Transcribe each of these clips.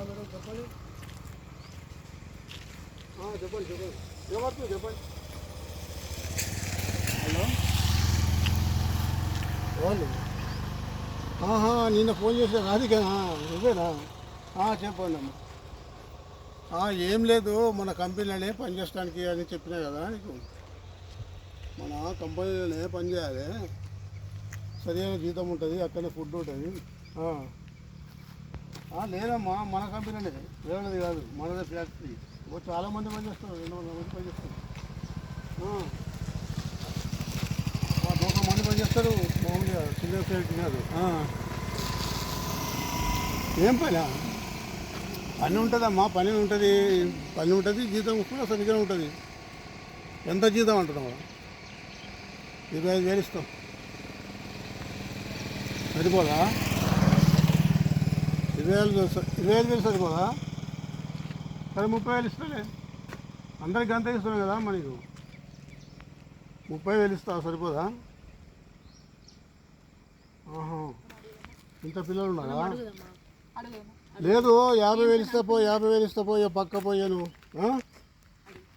Madam చెప్పండి చెప్పండి చెప్పండి ఏమవుతుంది చెప్పండి హలో వాళ్ళు ఆహా నిన్న ఫోన్ చేసే రాధికేనా నువ్వేనా చెప్పండి అమ్మా। ఆ, ఏం లేదు మన కంపెనీలోనే పనిచేయడానికి అని చెప్పినా కదా నీకు? మన కంపెనీలోనే పని చేయాలి. సరైన జీతం ఉంటుంది అక్కడనే ఫుడ్ ఉంటుంది. లేదమ్మా మన కంపెనీనే వేరేది కాదు మనదే ఫ్యాక్టరీ. ఓ చాలా మంది పని చేస్తారు రెండు వందల మంది పని చేస్తారు ఒక మంది పని చేస్తారు మామూలుగా చిన్న ఫ్యాక్టరీ కాదు ఏం పని? పని ఉంటుందమ్మా పని ఉంటుంది పని ఉంటుంది జీతం కూడా సరిగ్గా ఉంటుంది. ఎంత జీతం అంటున్నావు? ఇరవై ఐదు వేలు ఇస్తాం. సరిపోదా? ఇరవై వేలు స- ఇరవై ఐదు వేలు సరిపోదా సరే ముప్పై వేలు ఇస్తాలే. అందరికి అంతే ఇస్తున్నాం కదా మనకు ముప్పై వేలు ఇస్తా సరిపోదా? ఆహా. ఇంత పిల్లలు ఉన్నారా? లేదు యాభై వేలు ఇస్తా పో యాభై వేలు ఇస్తా పో ఇక పక్క పోయాను ఆ?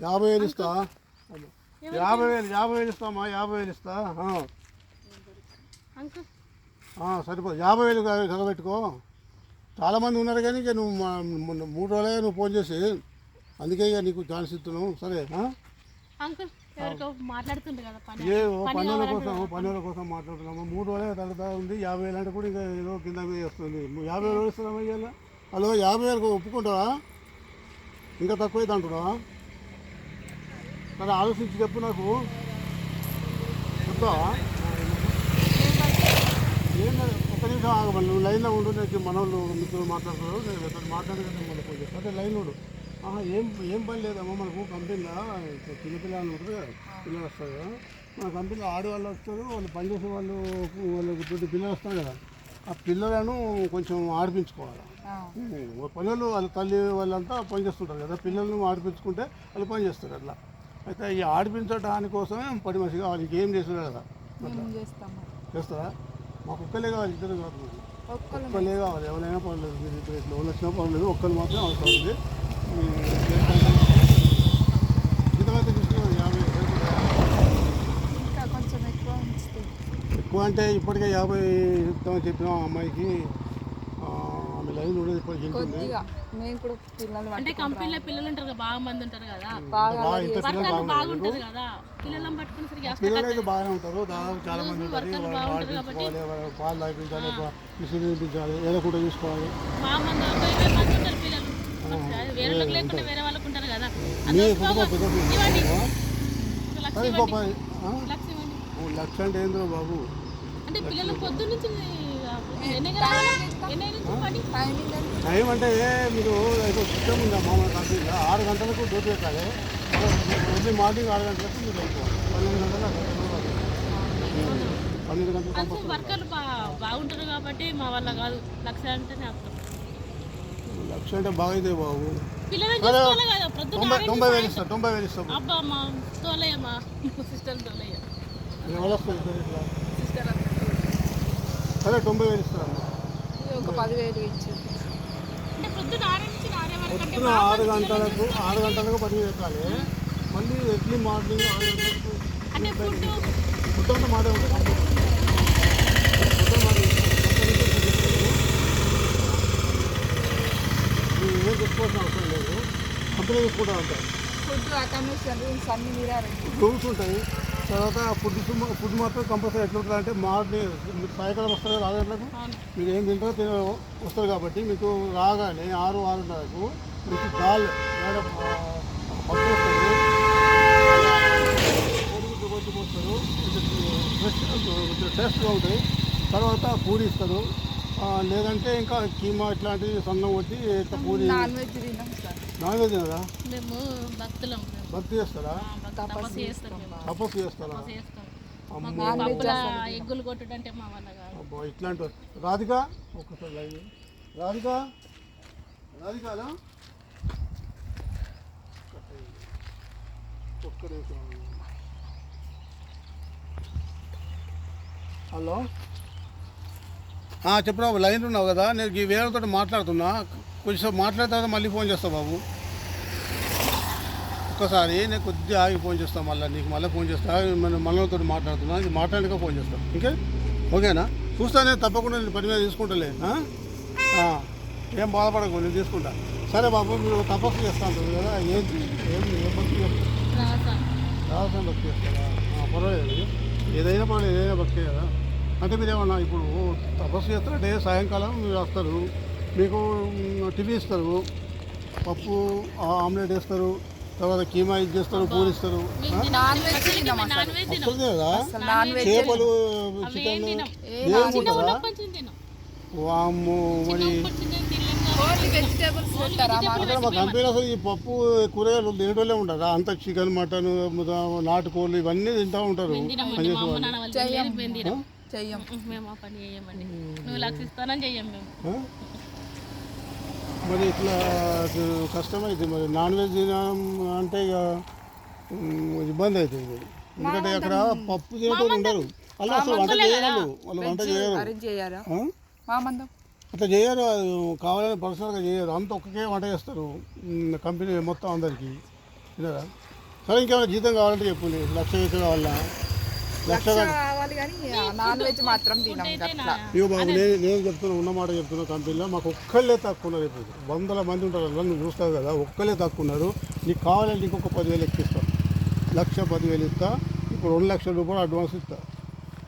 యాభై వేలు ఇస్తా? యాభై వేలు యాభై వేలు ఇస్తామా? యాభై వేలు ఇస్తా? సరిపోదు. యాభై వేలు కా- కగబెట్టుకో. చాలామంది ఉన్నారు కానీ ఇక నువ్వు మొన్న మూడు రోజులే నువ్వు ఫోన్ చేసి అందుకే ఇక నీకు ఛాన్స్ ఇస్తున్నావు సరే? అంకుల్ కదా పని. ఏ ఓ పని పనుల కావాలంటే కోసం పనుల కోసం మాట్లాడుతున్నాము. మూడు రోజులే తగ్గుతా ఉంది యాభై వేలు అంటే కూడా ఇంకా ఏదో కింద మీద వస్తుంది. యాభై వేలు ఇస్తున్నామా ఇవాళ హలో యాభై వేలకు ఒప్పుకుంటావా? ఇంకా తక్కువ అయితే అంటున్నావా? మరి ఆలోచించి చెప్పు నాకు. చెప్తావా? ఏం నిమిషం ఆగమని నువ్వు లైన్లో ఉండు నేను మన వాళ్ళు మిత్రులు మాట్లాడుతున్నారు నేను ఎక్కడ మాట్లాడగానే మళ్ళీ ఫోన్ చేస్తాను అంటే లైన్ ఉండు. ఆహా, ఏం ఏం పని లేదమ్మా మనకు కంపెనీలో చిన్నపిల్లలు ఉంటుంది కదా పిల్లలు వస్తారు కదా. మన కంపెనీలో ఆడవాళ్ళు వస్తారు వాళ్ళు పనిచేసే వాళ్ళు వాళ్ళకి తోటి పిల్లలు వస్తారు కదా. ఆ పిల్లలను కొంచెం ఆడిపించుకోవాలి? పిల్లలు వాళ్ళ తల్లి వాళ్ళంతా పనిచేస్తుంటారు కదా పిల్లలను ఆడిపించుకుంటే వాళ్ళు పని చేస్తారు అట్లా. అయితే ఈ ఆడిపించడానికి కోసమే పని మనిషి కావాలి ఇంకేం చేస్తారు కదా. చేస్తారా? మాకు ఒక్కలే కావాలి ఇద్దరు కాదు. ఒక్కలే కావాలి ఎవరైనా పర్లేదు మీరు ఇద్దరు ఇట్లా వచ్చినా పర్లేదు ఒక్కరు మాత్రం అవసరం ఉంది. ఎక్కువ అంటే ఇప్పటికే యాభై ఇస్తామని చెప్పినాం అమ్మాయికి. ఆమె లైన్ ఉండేది ఇప్పటికి మేము కూడా పిల్లలు అంటే కంపెనీలో పిల్లలు ఉంటారు కదా బాగా మంది ఉంటారు కదా. బాగా వర్కర్లు బాగుంటారు కదా. పిల్లలను పిల్లలు అయితే బాగానే ఉంటారు. దాదాపు చాలా మంది ఉంటారు. పాలు తాగించాలి మిషన్ తినిపించాలి ఏదో కూడా చూసుకోవాలి మా మంది ఒక ఇరవై మంది ఉంటారు పిల్లలు. వేరే వాళ్ళకి లేకుండా వేరే వాళ్ళకి ఉంటారు కదా. లక్ష అంటే ఏంద్రో బాబు? అంటే పిల్లలు పొద్దు నుంచి టైం అంటే మీరు ఏదో సిస్టమ్ ఉందా మామూలు కంపెనీలో ఆరు గంటలకు డ్యూటీ పెట్టాలి ఎర్లీ మార్నింగ్ ఆరు గంటలకు మీరు పన్నెండు గంటలకు ఉండాలి. పన్నెండు గంటలకు వర్కర్లు బాగుంటారు కాబట్టి మా వల్ల కాదు. లక్ష అంటేనే లక్ష అంటే బాగైతే బాబు. తొంభై వేలు ఇస్తా తొంభై వేలు ఇస్తాం. అబ్బా మా సిస్టర్ తోలయ్య. సిస్టర్ తొంభై వేలు ఒక పదివేలు ఇచ్చి అంటే పొద్దున ఆరు గంటలకు ఆరు గంటలకు పని పెట్టాలి మళ్ళీ ఎర్లీ మార్నింగ్ ఆరు గంటలకు అంటే ఫుడ్ అంతా మాదే ఉంటుంది. ఏం చెప్పుకోవాల్సిన అవసరం లేదు. కంపెనీ కూడా ఉంటాయి. ఫుడ్ అకామిడేషన్ రూమ్స్ అన్ని రూమ్స్ ఉంటాయి. తర్వాత ఫుడ్ ఫుడ్ మాత్రం కంపల్సరీ ఎట్లా ఉంటుంది అంటే మార్నింగ్ మీరు సాయంకాలం వస్తారు కదా ఆరు గంటలకు? అవును. మీరు ఏం తింటారో తిన వస్తారు కాబట్టి మీకు రాగానే ఆరు ఆరున్నరకు మీకు దాల్ కొంచెం టేస్ట్గా ఉంటాయి తర్వాత పూరి ఇస్తారు. లేదంటే ఇంకా కీమా ఇట్లాంటివి సన్నం కొట్టి పూరి నాన్ వెజ్ మేము భక్తులం. భక్తి చేస్తారా? తపస్సు తపస్సు చేస్తారా? పప్పుల ఎగ్గులు కొట్టుడంటే మా వల్ల కాదు. అబ్బా ఇట్లాంటి రాధిక ఒక్కసారి లైవ్ రాధిక. హలో? చెప్పరా లైన్ ఉన్నావు కదా. నేను ఈ వేరేతో మాట్లాడుతున్నా. కొంచెం మాట్లాడితే మళ్ళీ ఫోన్ చేస్తా బాబు. ఒక్కసారి నేను కొద్దిగా ఆగి ఫోన్ చేస్తాను మళ్ళీ నీకు మళ్ళీ ఫోన్ చేస్తా. మన మనతో మాట్లాడుతున్నా నీకు మాట్లాడక ఫోన్ చేస్తాను ఇంకే ఓకేనా? చూస్తానే తప్పకుండా నేను పని మీద తీసుకుంటలే ఏం బాధపడకు నేను తీసుకుంటా. సరే బాబు మీరు తపస్సు చేస్తా కదా ఏంటి? ఏం ఏం భక్తి చేస్తారు? భక్తి చేస్తారా? పర్వాలేదు. ఏదైనా పర్వాలేదు ఏదైనా భక్తి కదా అంటే మీరు ఏమన్నా ఇప్పుడు తపస్సు చేస్తారంటే సాయంకాలం మీరు వస్తారు మీకు టిఫిన్ ఇస్తారు పప్పు ఆమ్లెట్ వేస్తారు తర్వాత కీమా ఇది చేస్తారు పూరి ఇస్తారు అసలు కదా చేపలు చికెన్ వాము మరి మా కంపెనీ అసలు ఈ పప్పు కూరగాయలు తినేటోళ్ళే ఉంటారు. అంత చికెన్ మటన్ నాటుకోళ్ళు ఇవన్నీ తింటూ ఉంటారు. చెయ్యం. మేము పని చేయమండి. నువ్వు లక్షిస్తానని చెయ్యం మేము? మరి ఇట్లా కష్టమైంది మరి నాన్ వెజ్ తినడం అంటే ఇక ఇబ్బంది అవుతుంది. ఎందుకంటే అక్కడ పప్పు తినేటోళ్ళు ఉండరు. వాళ్ళు అసలు వంట చేయరు. వాళ్ళు వంట చేయరు. అట్లా చేయరు. అది కావాలని పర్సనల్గా చేయరు. అంత ఒక్కకే వంట చేస్తారు. కంపెనీ మొత్తం అందరికీ. సరే ఇంకేమైనా జీతం కావాలంటే చెప్పండి లక్ష వేసి కావాలా? లక్ష లక్ష కావాలి కానీ నాన్ వెజ్ మాత్రం తినాం అట్లా ఇగో బాబు నేను నేను చెప్తున్నా ఉన్న మాట చెప్తున్నా కంపెనీలో మాకు ఒక్కళ్ళే తక్కువ ఉన్నారు ఇప్పుడు. వందల మంది ఉంటారు అలా నువ్వు చూస్తావు కదా ఒక్కళ్ళే తక్కువ ఉన్నారు నీకు కావాలంటే ఇంకొక పదివేలు ఎక్కిస్తా లక్ష పదివేలు ఇస్తా. ఇప్పుడు రెండు లక్షల రూపాయలు అడ్వాన్స్ ఇస్తా.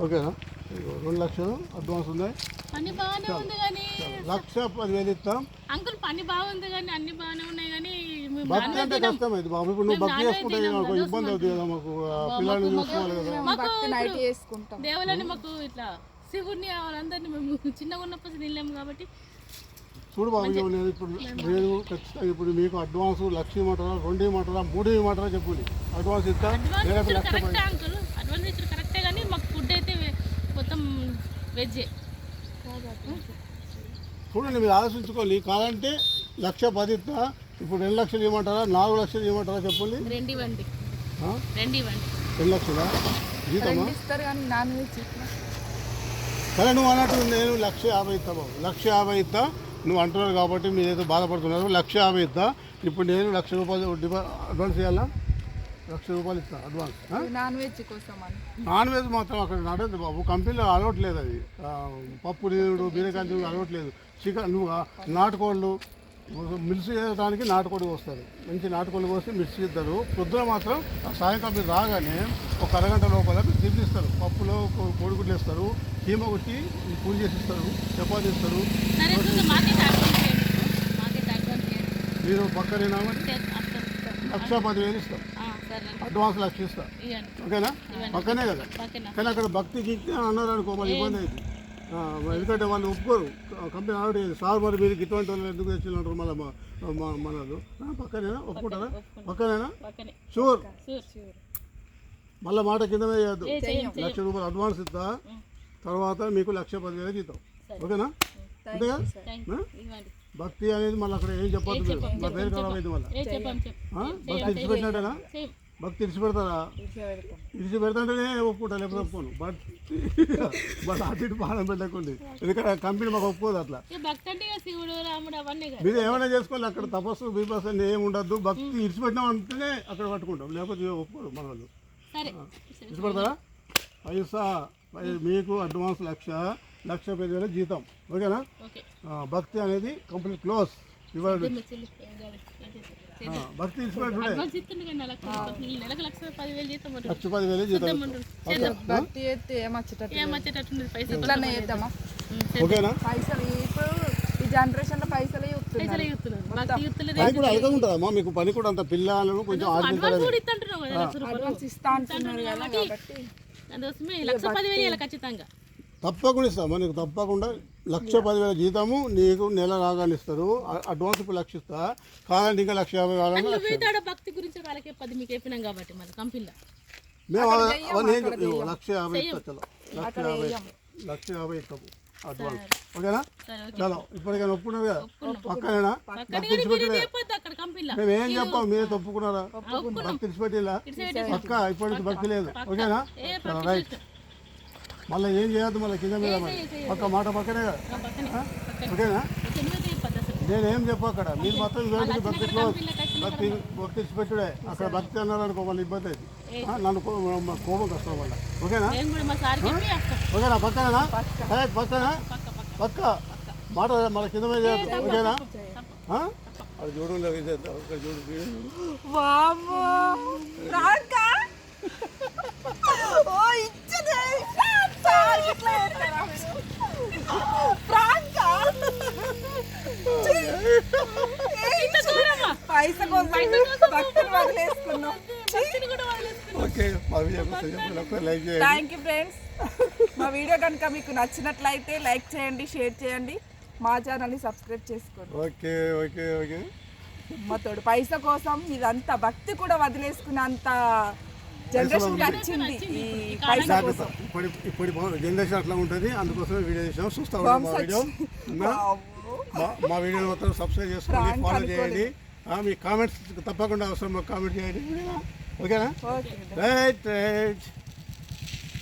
ఓకేనా? రెండు లక్షలు అడ్వాన్స్ ఉన్నాయి. పని బాగానే ఉంది కానీ లక్ష పదివేలు ఇస్తా. అంకుల్ పని బాగుంది కానీ అన్ని బాగానే ఉన్నాయి కానీ మేము భక్తి అంటే కష్టమైంది బాబు. ఇప్పుడు నువ్వు భక్తి చేసుకుంటే మాకు ఇబ్బంది అవుతుంది కదా మాకు. పిల్లల్ని చూసుకోవాలి కదా. భక్తి నైట్ చేసుకుంటాం. దేవులని మాకు ఇట్లా శివుడిని వాళ్ళందరినీ మేము చిన్నగా ఉన్నప్పుడు తినలేము కాబట్టి చూడు బాబు నేను ఇప్పుడు నేను ఖచ్చితంగా ఇప్పుడు మీకు అడ్వాన్స్ లక్ష ఇవ్వమంటారా రెండు ఇవ్వమంటారా మూడు ఇవ్వమంటారా చెప్పండి అడ్వాన్స్ ఇస్తా. ఇచ్చారు లక్ష కరెక్టే అంకుల్ అడ్వాన్స్ ఇచ్చారు కరెక్టే కానీ మాకు ఫుడ్ అయితే వె- మొత్తం వెజ్ చూడండి మీరు ఆలోచించుకోవాలి కాదంటే లక్ష పది ఇస్తా. ఇప్పుడు రెండు లక్షలు ఇవ్వమంటారా? నాలుగు లక్షలు ఇవ్వమంటారా చెప్పండి? రెండు ఇవ్వండి. ఆ? రెండు ఇవ్వండి. రెండు లక్షలా? జీతమా? సరే నువ్వు అన్నట్టు నేను లక్ష యాభై ఇస్తా బాబు. లక్ష యాభై ఇస్తా. నువ్వు అంటున్నారు కాబట్టి మీరు ఏదో బాధపడుతున్నారు. లక్ష యాభై ఇస్తా. ఇప్పుడు నేను లక్ష రూపాయలు అడ్వాన్స్ ఇవ్వాలా లక్ష రూపాయలు ఇస్తా అడ్వాన్స్? నాన్ వెజ్ కోసం నాన్ వెజ్ మాత్రం అక్కడ నడదు బాబు కంపెనీలో అలవట్లేదు అది. ఆ, పప్పు నీడు బీరకాయ నీడు అలవట్లేదు చికెన్ నువ్వు నాటుకోళ్ళు మిల్స్ చేయడానికి నాటుకోడి వస్తారు మంచి నాటుకోళ్ళు వస్తే మిక్స్ ఇస్తారు పొద్దున మాత్రం ఆ సాయంకాలం మీరు రాగానే ఒక అరగంట లోపల మీరు తినిపిస్తారు పప్పులో కోడిగుడ్లు వేస్తారు. కీమ కొట్టి పూజ చేసి ఇస్తారు చపాతీ ఇస్తారు మీరు పక్కనేనా. లక్ష పదివేలు ఇస్తాం. ఆ, సరే అడ్వాన్స్ లక్ష ఇస్తాం ఓకేనా? పక్కనే కదా? కానీ అక్కడ భక్తి గిక్తి అని అన్నారు అనుకో మళ్ళీ ఇబ్బంది అయింది ఎందుకంటే వాళ్ళు ఒప్పుకోరు. కంపెనీ ఆల్రెడీ సార్ మరి మీరు ఇటువంటి వాళ్ళు ఎందుకు తెచ్చినారు మళ్ళీ మా మనలు పక్కనేనా? ఒప్పుకుంటారా? పక్కనేనా? పక్కనే. షూర్ మళ్ళీ మాట కింద చెయ్యం లక్ష రూపాయలు అడ్వాన్స్ ఇస్తా. తర్వాత మీకు లక్ష పదివేలు జీతం ఓకేనా? అంతేగా? భక్తి అనేది మళ్ళీ అక్కడ ఏం చెప్పొద్దు మీరు నా పేరు ఖరాబ్ అయింది మళ్ళీ? భక్తి ఇడిచిపెట్టినట్టేనా? సేమ్ భక్తి ఇడిచిపెడతారా? పెడతాం ఇడిచి పెడతాంటేనే ఒప్పుకుంటా లేకపోతే ఒప్పుకోను. బట్ బట్ అటు ఇటు బాధ పెట్టకండి. ఎందుకంటే కంపెనీ మాకు ఒప్పుకోదు అట్లా. మీరు ఏమైనా చేసుకోవాలి అక్కడ తపస్సు బీపస్సు అని ఏమి ఉండద్దు. భక్తి ఇడిచిపెట్టినాం అంటేనే అక్కడ పట్టుకుంటాం. లేకపోతే ఒప్పుకోరు మన వాళ్ళు సరే ఇడిచిపెడతారా? పైసా మీకు అడ్వాన్స్ లక్ష. లక్ష పదివేల జీతం. ఓకేనా? భక్తి అనేది కంప్లీట్ క్లోజ్? ఆ, భక్తి లక్ష పదివేలు జీతం భక్తి ఏమచ్చేటట్టు ఓకేనా? పైసలు ఇప్పుడు ఈ జనరేషన్లో పైసలు కూడా ఉంటుందమ్మా మీకు పని కూడా అంత పిల్లలను కొంచెం ఇస్తా అంటున్నారు కదా అందుకోసమే లక్ష పదివేలు ఖచ్చితంగా. తప్పకుండా ఇస్తాం. నీకు తప్పకుండా లక్ష పదివేల జీతము నీకు నెల రాగానే ఇస్తారు. అడ్వాన్స్ ఇప్పుడు లక్ష ఇస్తా. కాదంటే ఇంకా లక్ష యాభై కావాలన్నా భక్తి గురించి వాళ్ళకి పది మీకు చెప్పినాం కాబట్టి మన కంపెనీలో మేము లక్ష యాభై ఇస్తా చలో. లక్ష యాభై లక్ష యాభై ఇస్తాము అడ్వాన్స్. ఓకేనా? చలో. ఇప్పటికైనా ఒప్పుకున్నారు కదా? పక్కనేనా? మేము ఏం చెప్పాం? మీరే తప్పుకున్నారా? భక్తి సైడ్ పక్క? ఇప్పటి నుంచి భక్తి లేదు. ఓకేనా? రైట్. మళ్ళీ ఏం చేయొద్దు మళ్ళీ కింద మీద. పక్క మాట పక్కనే కదా. పక్కనే. ఓకేనా? నేనేం చెప్పు అక్కడ? మీరు మొత్తం ఇవేంటి భక్తిలో భక్తి భక్తి పెట్టుడే అక్కడ. భక్తి అన్నారనుకో మళ్ళీ ఇబ్బంది అయింది. నన్ను కోపం కష్టం వల్ల. ఓకేనా? నేను కూడా మా సార్ చెప్పి వస్తాం ఓకేనా? పక్కనేనా? ఏ, పక్కనా? పక్క మాట మన కింద మీద చేయొద్దు. ఓకేనా? అది చూడు చూడు చూడు. థ్యాంక్ యూ ఫ్రెండ్స్ మా వీడియో కనుక మీకు నచ్చినట్లయితే లైక్ చేయండి షేర్ చేయండి. మా ఛానల్ని సబ్స్క్రైబ్ చేసుకోండి. ఓకే ఓకే ఓకే మా తోడు పైస కోసం ఇదంతా భక్తి కూడా వదిలేసుకున్నంత జనరేషన్ వచ్చింది. ఈ పైస కోసం. ఇప్పటి జనరేషన్ అట్లా ఉంటుంది. అందుకోసమే వీడియో చేసాం చూస్తా ఉంటాం మా వీడియో. మా మా వీడియో మొత్తం సబ్స్క్రైబ్ చేసుకోండి ఫాలో. చేయండి. మీ కామెంట్స్ తప్పకుండా అవసరం కామెంట్ చేయండి. ఓకేనా? ఓకే. Right right.